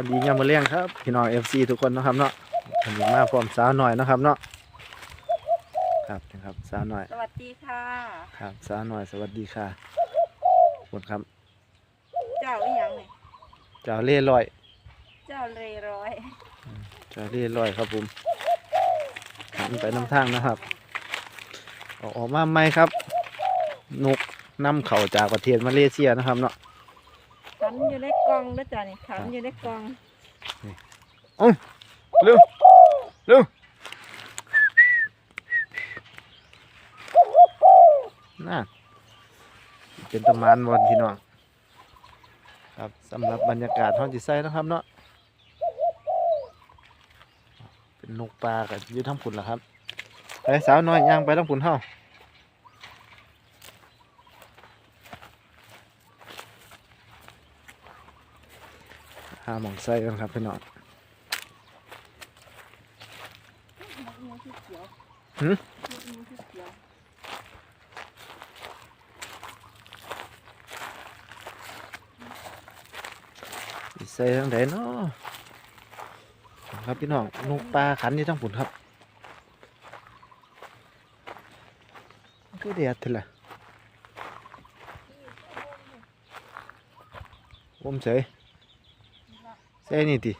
วัสดียามมื้อเลี้ยงครับพี่น้อง FC ทุกคนนะครับเนาะวันนี้มาพร้อมสาวหน่อยนะครับเนาะครับนะครับสาวหน่อย สวัสดีค่ะครับสาวหน่อยสวัสดีค่ะหมดครับ เจ้าอีหยังเนี่ยเจ้าเล่ร่อย เจ้าเรร้อยเจ้าเล่ร่อยครับผมหันไปน้ำทางนะครับออกออกมาไหมครับนกนำเข่าจากประเทศมาเลเซียนะครับเนาะ ขันอยู่ในกล่องด้วจ้ะนี่ขันอยู่ในกล่องเร็วเร็วน่าเป็นตะมานวันพี่น้องครับสำหรับบรรยากาศท้องจิไซนะครับเนาะเป็นนกปลากับยืดทั้งผุนละครับไปสาวน้อยย่างไปทั้งผุนเท่าาหมองไส้กันครับพี่น้องหืมสิใส่ทางใดเนาะครับพี่น้องนกปลาขันอยู่ทั้งผุนครับมันก็เดียดเถอะล่ะวมเฉย ใส่นี่ติ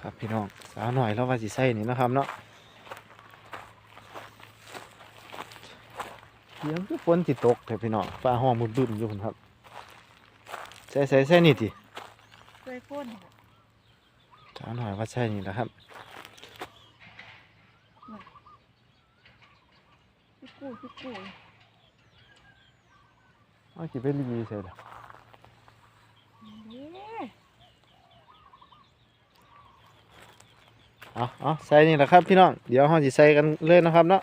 ครับพี่น้องสาวหน่อยแล้วว่าสิใส่นี่นะครับเนาะเสียงคือฝนสิตกแต่พี่น้องฟ้าห้องบึ้มๆอยู่พุ่นครับใส่ใส่ใส่นี่ติเคยพ่นสาวหน่อยว่าใช่นี่แหละครับพี่กู้พี่กู้เอาจิไปรีใส่ละเด้ เอาเอาใส่นี่แหละครับพี่น้อง เดี๋ยวเราจะใส่กันเลยนะครับเนาะ